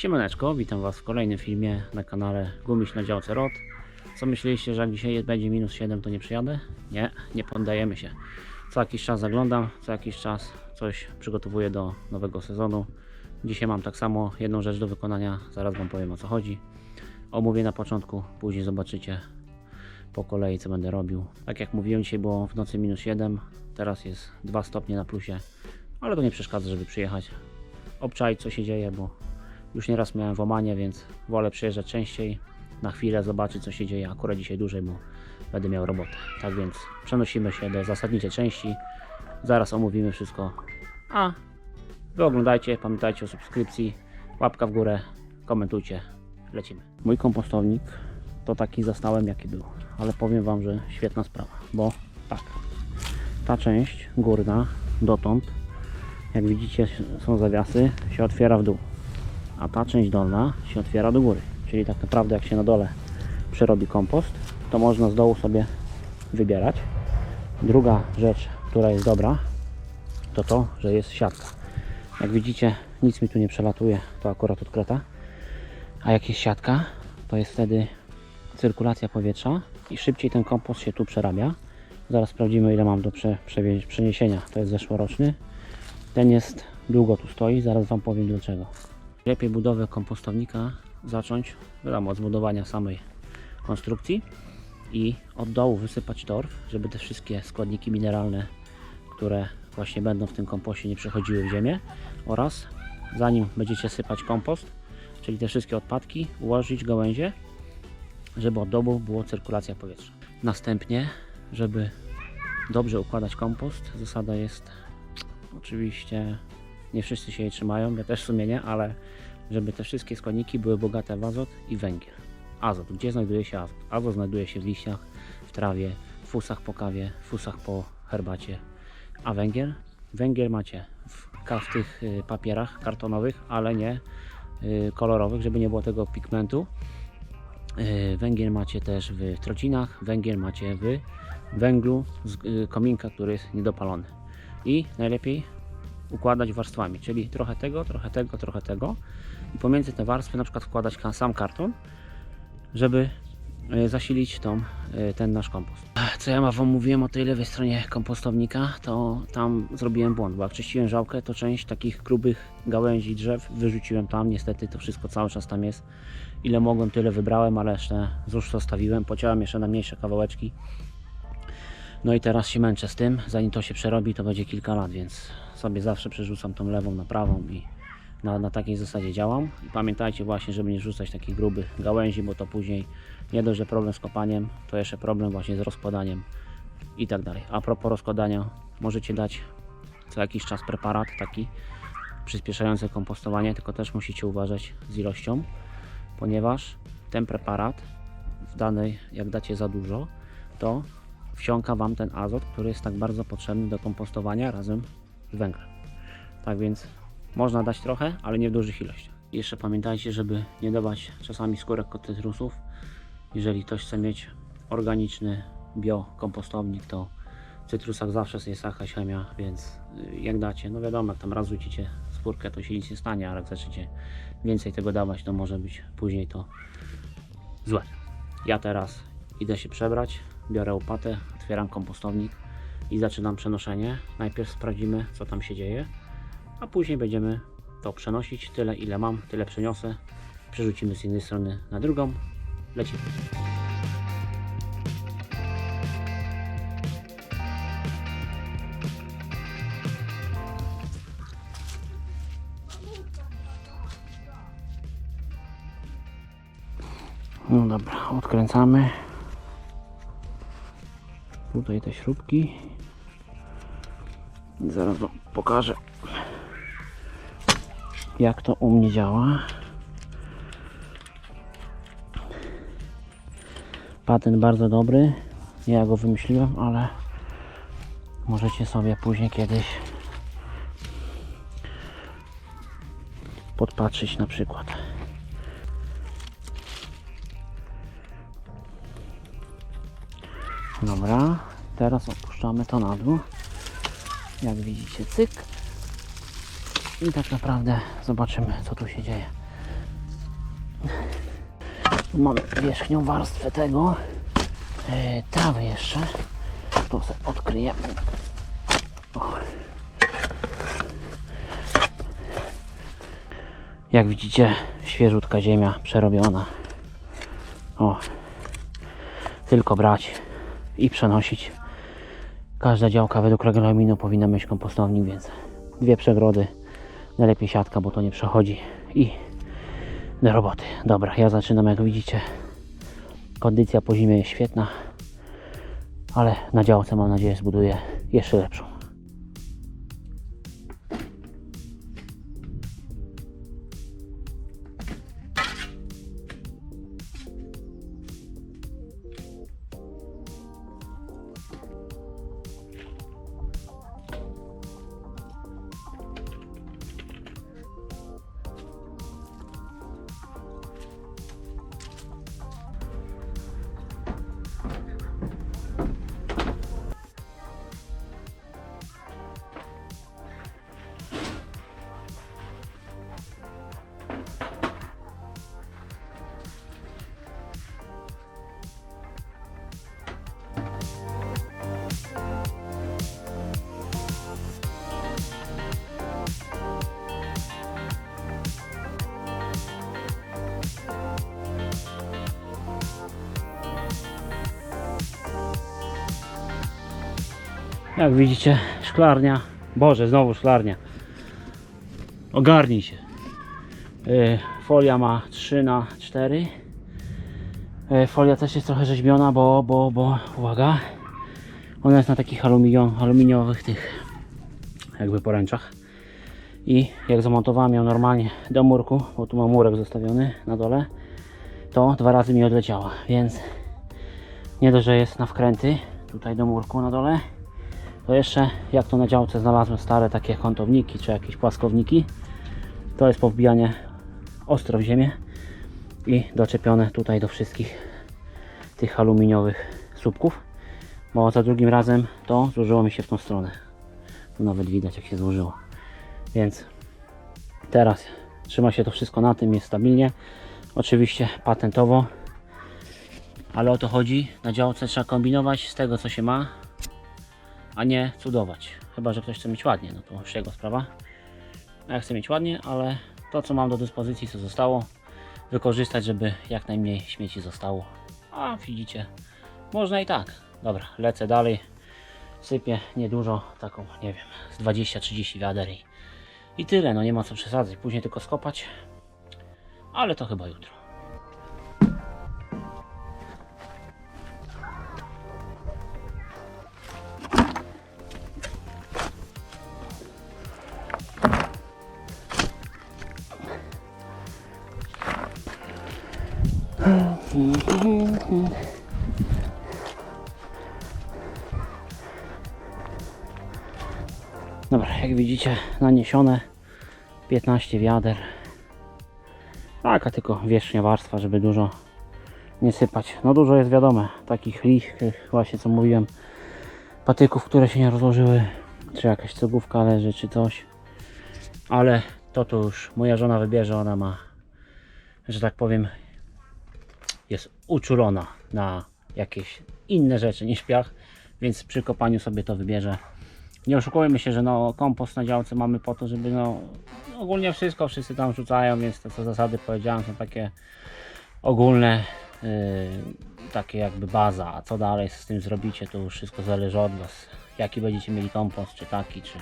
Siemaneczko, witam Was w kolejnym filmie na kanale Gumiś na działce ROT. Co myśleliście, że jak dzisiaj będzie minus 7 to nie przyjadę? Nie, nie poddajemy się. Co jakiś czas zaglądam, co jakiś czas coś przygotowuję do nowego sezonu. Dzisiaj mam tak samo jedną rzecz do wykonania, zaraz Wam powiem o co chodzi. Omówię na początku, później zobaczycie po kolei co będę robił. Tak jak mówiłem, dzisiaj było w nocy minus 7, teraz jest 2 stopnie na plusie, ale to nie przeszkadza, żeby przyjechać, obczaić co się dzieje, bo już nieraz miałem włamanie, więc wolę przyjeżdżać częściej, na chwilę zobaczyć co się dzieje, akurat dzisiaj dłużej, bo będę miał robotę. Tak więc przenosimy się do zasadniczej części, zaraz omówimy wszystko, a Wy oglądajcie, pamiętajcie o subskrypcji, łapka w górę, komentujcie, lecimy. Mój kompostownik to taki zastałem jaki był, ale powiem Wam, że świetna sprawa, bo tak, ta część górna dotąd, jak widzicie są zawiasy, się otwiera w dół, a ta część dolna się otwiera do góry, czyli tak naprawdę jak się na dole przerobi kompost, to można z dołu sobie wybierać. Druga rzecz, która jest dobra, to to, że jest siatka. Jak widzicie, nic mi tu nie przelatuje, to akurat odkreta. A jak jest siatka, to jest wtedy cyrkulacja powietrza i szybciej ten kompost się tu przerabia. Zaraz sprawdzimy ile mam do przeniesienia. To jest zeszłoroczny. Ten jest długo tu stoi, zaraz Wam powiem dlaczego. Lepiej budowę kompostownika zacząć, wiadomo, od zbudowania samej konstrukcji i od dołu wysypać torf, żeby te wszystkie składniki mineralne, które właśnie będą w tym kompoście nie przechodziły w ziemię oraz zanim będziecie sypać kompost, czyli te wszystkie odpadki, ułożyć gałęzie, żeby od dołu była cyrkulacja powietrza. Następnie, żeby dobrze układać kompost, zasada jest oczywiście nie wszyscy się jej trzymają, ja też w sumie nie, ale żeby te wszystkie składniki były bogate w azot i węgiel. Azot, gdzie znajduje się azot? Azot znajduje się w liściach, w trawie, w fusach po kawie, w fusach po herbacie. A węgiel? Węgiel macie w, w tych y, papierach kartonowych, ale nie y, kolorowych, żeby nie było tego pigmentu. Y, Węgiel macie też w trocinach, węgiel macie w węglu z kominka, który jest niedopalony. I najlepiej układać warstwami, czyli trochę tego, trochę tego, trochę tego i pomiędzy te warstwy na przykład wkładać sam karton, żeby e, zasilić tą, e, ten nasz kompost. Co ja Wam mówiłem o tej lewej stronie kompostownika, to tam zrobiłem błąd, bo jak czyściłem żałkę, to część takich grubych gałęzi drzew wyrzuciłem tam, niestety to wszystko cały czas tam jest. Ile mogłem, tyle wybrałem, a resztę już zostawiłem, pociąłem jeszcze na mniejsze kawałeczki. No i teraz się męczę z tym, zanim to się przerobi, to będzie kilka lat, więc sobie zawsze przerzucam tą lewą na prawą i na, na takiej zasadzie działam. I pamiętajcie właśnie, żeby nie rzucać takich grubych gałęzi, bo to później nie dość, że problem z kopaniem, to jeszcze problem właśnie z rozkładaniem i tak dalej. A propos rozkładania, możecie dać co jakiś czas preparat taki przyspieszający kompostowanie, tylko też musicie uważać z ilością, ponieważ ten preparat w danej, jak dacie za dużo, to wsiąka Wam ten azot, który jest tak bardzo potrzebny do kompostowania razem z węglem. Tak więc można dać trochę, ale nie w dużych ilościach. Jeszcze pamiętajcie, żeby nie dawać czasami skórek od cytrusów. Jeżeli ktoś chce mieć organiczny biokompostownik, to w cytrusach zawsze jest jakaś chemia, więc y, jak dacie, no wiadomo, jak tam raz rzucicie skórkę, to się nic nie stanie, ale jak zaczniecie więcej tego dawać, to może być później to złe. Ja teraz idę się przebrać, biorę łopatę, otwieram kompostownik i zaczynam przenoszenie. Najpierw sprawdzimy, co tam się dzieje, a później będziemy to przenosić. Tyle, ile mam, tyle przeniosę. Przerzucimy z jednej strony na drugą. Lecimy. No dobra, odkręcamy. Tutaj te śrubki. Zaraz wam pokażę jak to u mnie działa. Patent bardzo dobry. Ja go wymyśliłem, ale możecie sobie później kiedyś podpatrzeć na przykład. Dobra, teraz opuszczamy to na dół. Jak widzicie, cyk. I tak naprawdę zobaczymy, co tu się dzieje. Tu mamy wierzchnią warstwę tego. E, trawy jeszcze. To sobie odkryjemy. O. Jak widzicie, świeżutka ziemia przerobiona. O. Tylko brać i przenosić. Każda działka według regulaminu powinna mieć kompostownik, więc dwie przegrody. Najlepiej siatka, bo to nie przechodzi. I do roboty. Dobra, ja zaczynam jak widzicie. Kondycja po zimie jest świetna, ale na działce mam nadzieję zbuduję jeszcze lepszą. Jak widzicie, szklarnia. Boże, znowu szklarnia. Ogarnij się. Yy, folia ma 3 na 4 yy, Folia też jest trochę rzeźbiona, bo, bo, bo, uwaga, ona jest na takich aluminio, aluminiowych tych jakby poręczach. I jak zamontowałem ją normalnie do murku, bo tu mam murek zostawiony na dole, to dwa razy mi odleciała, więc nie dość, że jest na wkręty tutaj do murku na dole, to jeszcze jak to na działce znalazłem stare takie kątowniki czy jakieś płaskowniki to jest powbijanie ostro w ziemię i doczepione tutaj do wszystkich tych aluminiowych słupków bo za drugim razem to złożyło mi się w tą stronę. Tu nawet widać jak się złożyło. Więc teraz trzyma się to wszystko na tym jest stabilnie. Oczywiście patentowo ale o to chodzi. Na działce trzeba kombinować z tego co się ma a nie cudować. Chyba, że ktoś chce mieć ładnie, no to już jego sprawa. Ja chcę mieć ładnie, ale to co mam do dyspozycji, co zostało, wykorzystać, żeby jak najmniej śmieci zostało. A widzicie, można i tak. Dobra, lecę dalej. Sypię niedużo, taką, nie wiem, z 20-30 wiader i tyle. No nie ma co przesadzać. Później tylko skopać, ale to chyba jutro. Dobra, jak widzicie, naniesione 15 wiader. Taka tylko wierzchnia warstwa, żeby dużo nie sypać. No dużo jest wiadome, takich lichych, właśnie co mówiłem, patyków, które się nie rozłożyły, czy jakaś cegówka leży, czy coś. Ale to tu już moja żona wybierze, ona ma, że tak powiem, jest uczulona na jakieś inne rzeczy niż piach, więc przy kopaniu sobie to wybierze. Nie oszukujmy się, że no kompost na działce mamy po to, żeby no ogólnie wszystko wszyscy tam rzucają, więc to co zasady powiedziałem są takie ogólne, yy, takie jakby baza, a co dalej z tym zrobicie to już wszystko zależy od Was. Jaki będziecie mieli kompost, czy taki, czy,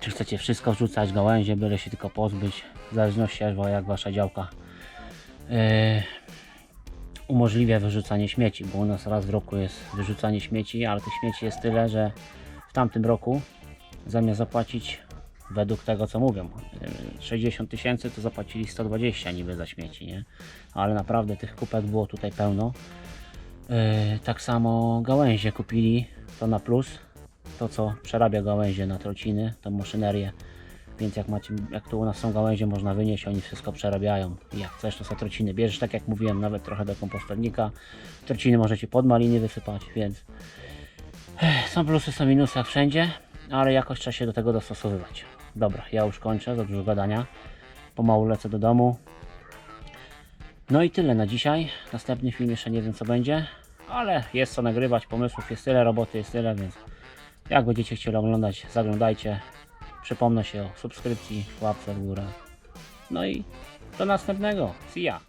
czy chcecie wszystko wrzucać, gałęzie, byle się tylko pozbyć, w zależności jak, Wasza działka yy, umożliwia wyrzucanie śmieci, bo u nas raz w roku jest wyrzucanie śmieci, ale tych śmieci jest tyle, że w tamtym roku zamiast zapłacić według tego co mówią yy, 60 tysięcy to zapłacili 120 niby za śmieci, nie? Ale naprawdę tych kupek było tutaj pełno. Yy, tak samo gałęzie kupili to na plus. To co przerabia gałęzie na trociny, tą maszynerię. Więc jak macie, jak tu u nas są gałęzie, można wynieść, oni wszystko przerabiają. Jak chcesz, to są trociny bierzesz, tak jak mówiłem, nawet trochę do kompostownika. Trociny możecie pod maliny wysypać, więc eh, są plusy, są minusy, jak wszędzie, ale jakoś trzeba się do tego dostosowywać. Dobra, ja już kończę, za dużo gadania. Pomału lecę do domu. No i tyle na dzisiaj. Następny film jeszcze nie wiem co będzie, ale jest co nagrywać, pomysłów jest tyle, roboty jest tyle, więc jak będziecie chcieli oglądać, zaglądajcie. Przypomnę się o subskrypcji, łapce w górę. No i do następnego. See ya!